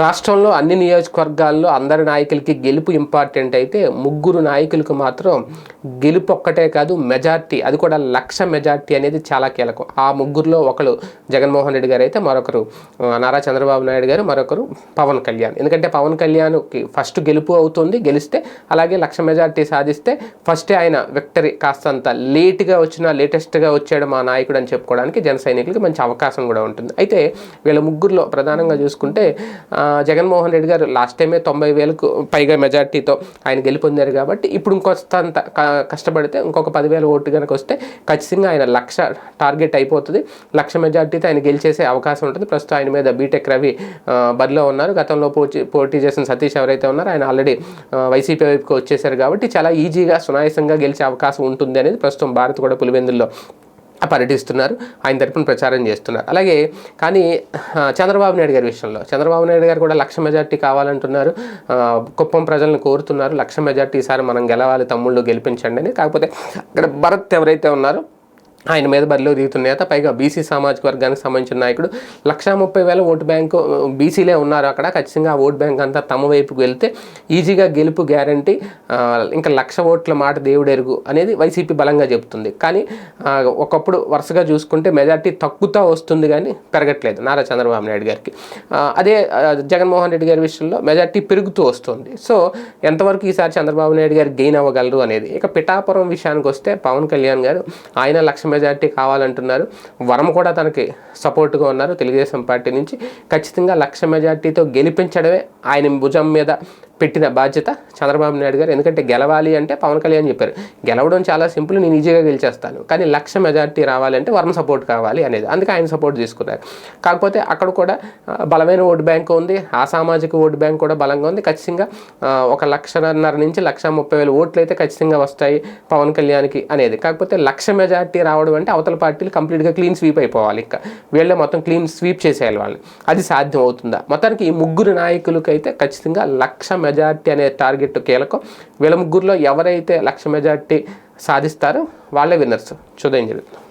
రాష్ట్రంలో అన్ని నియోజకవర్గాల్లో అందరి నాయకులకి గెలుపు ఇంపార్టెంట్ అయితే ముగ్గురు నాయకులకు మాత్రం గెలుపు ఒక్కటే కాదు మెజార్టీ అది కూడా లక్ష మెజార్టీ అనేది చాలా కీలకం. ఆ ముగ్గురులో ఒకరు జగన్మోహన్ రెడ్డి గారు అయితే మరొకరు నారా చంద్రబాబు నాయుడు గారు మరొకరు పవన్ కళ్యాణ్. ఎందుకంటే పవన్ కళ్యాణ్కి ఫస్ట్ గెలుపు అవుతుంది గెలిస్తే అలాగే లక్ష మెజార్టీ సాధిస్తే ఫస్టే ఆయన విక్టరీ కాస్తంత లేట్గా వచ్చిన లేటెస్ట్గా వచ్చాడు మా నాయకుడు అని చెప్పుకోవడానికి జన సైనికులకి మంచి అవకాశం కూడా ఉంటుంది. అయితే వీళ్ళ ముగ్గురులో ప్రధానంగా చూసుకుంటే జగన్మోహన్ రెడ్డి గారు లాస్ట్ టైమే తొంభై వేలకు పైగా మెజార్టీతో ఆయన గెలుపొందారు కాబట్టి ఇప్పుడు ఇంకొస్తంత క- కష్టపడితే ఇంకొక పదివేల ఓటు కనుక వస్తే ఖచ్చితంగా ఆయన లక్ష టార్గెట్ అయిపోతుంది. లక్ష మెజార్టీతో ఆయన గెలిచేసే అవకాశం ఉంటుంది. ప్రస్తుతం ఆయన మీద బీటెక్ రవి బరిలో ఉన్నారు. గతంలో పోటీ పోటీ చేసిన సతీష్ ఎవరైతే ఉన్నారో ఆయన ఆల్రెడీ వైసీపీ వైపుకి వచ్చేసారు కాబట్టి చాలా ఈజీగా సునాయాసంగా గెలిచే అవకాశం ఉంటుంది అనేది ప్రస్తుతం భారత్ కూడా పులివెందుల్లో పర్యటిస్తున్నారు. ఆయన తరపున ప్రచారం చేస్తున్నారు. అలాగే కానీ చంద్రబాబు నాయుడు గారి విషయంలో చంద్రబాబు నాయుడు గారు కూడా లక్ష మెజార్టీ కావాలంటున్నారు. కుప్పం ప్రజలను కోరుతున్నారు. లక్ష మెజార్టీ ఈసారి మనం గెలవాలి తమ్ముళ్ళు గెలిపించండి అని. కాకపోతే అక్కడ భరత్ ఎవరైతే ఉన్నారో ఆయన మీద బరిలో దిగుతున్న నేత పైగా బీసీ సామాజిక వర్గానికి సంబంధించిన నాయకుడు. లక్షా ముప్పై వేల ఓటు బ్యాంకు బీసీలే ఉన్నారు అక్కడ. ఖచ్చితంగా ఆ ఓటు బ్యాంక్ అంతా తమ వైపుకు వెళ్తే ఈజీగా గెలుపు గ్యారంటీ ఇంకా లక్ష ఓట్ల మాట దేవుడెరుగు అనేది వైసీపీ బలంగా చెబుతుంది. కానీ ఒకప్పుడు వరుసగా చూసుకుంటే మెజార్టీ తక్కువతో వస్తుంది కానీ పెరగట్లేదు నారా చంద్రబాబు నాయుడు గారికి. అదే జగన్మోహన్ రెడ్డి గారి విషయంలో మెజార్టీ పెరుగుతూ వస్తుంది. సో ఎంతవరకు ఈసారి చంద్రబాబు నాయుడు గారు గెయిన్ అవ్వగలరు అనేది ఇక పిఠాపురం విషయానికి వస్తే పవన్ కళ్యాణ్ గారు ఆయన లక్ష మెజార్టీ కావాలంటున్నారు. వరం కూడా తనకి సపోర్ట్గా ఉన్నారు. తెలుగుదేశం పార్టీ నుంచి ఖచ్చితంగా లక్ష మెజార్టీతో గెలిపించడమే ఆయన భుజం మీద పెట్టిన బాధ్యత చంద్రబాబు నాయుడు గారు. ఎందుకంటే గెలవాలి అంటే పవన్ కళ్యాణ్ చెప్పారు. గెలవడం చాలా సింపుల్ నేను ఈజీగా గెలిచేస్తాను. కానీ లక్ష మెజార్టీ రావాలంటే వర్మ సపోర్ట్ కావాలి అనేది. అందుకే ఆయన సపోర్ట్ తీసుకున్నారు. కాకపోతే అక్కడ కూడా బలమైన ఓటు బ్యాంక్ ఉంది. ఆ సామాజిక ఓటు బ్యాంక్ కూడా బలంగా ఉంది. ఖచ్చితంగా ఒక లక్షన్నర నుంచి లక్ష ముప్పై వేల ఓట్లు అయితే ఖచ్చితంగా వస్తాయి పవన్ కళ్యాణ్కి అనేది. కాకపోతే లక్ష మెజార్టీ రావడం అంటే అవతల పార్టీలు కంప్లీట్గా క్లీన్ స్వీప్ అయిపోవాలి ఇంకా. వీళ్ళే మొత్తం క్లీన్ స్వీప్ చేసేయాలి వాళ్ళని. అది సాధ్యం అవుతుందా? మొత్తానికి ఈ ముగ్గురు నాయకులకి అయితే ఖచ్చితంగా లక్ష మెజార్టీ అనే టార్గెట్ కీలకం. వీళ్ళ ముగ్గురులో ఎవరైతే లక్ష మెజార్టీ సాధిస్తారో వాళ్ళే విన్నర్స్. చూద్దాం జరుగుతుంది.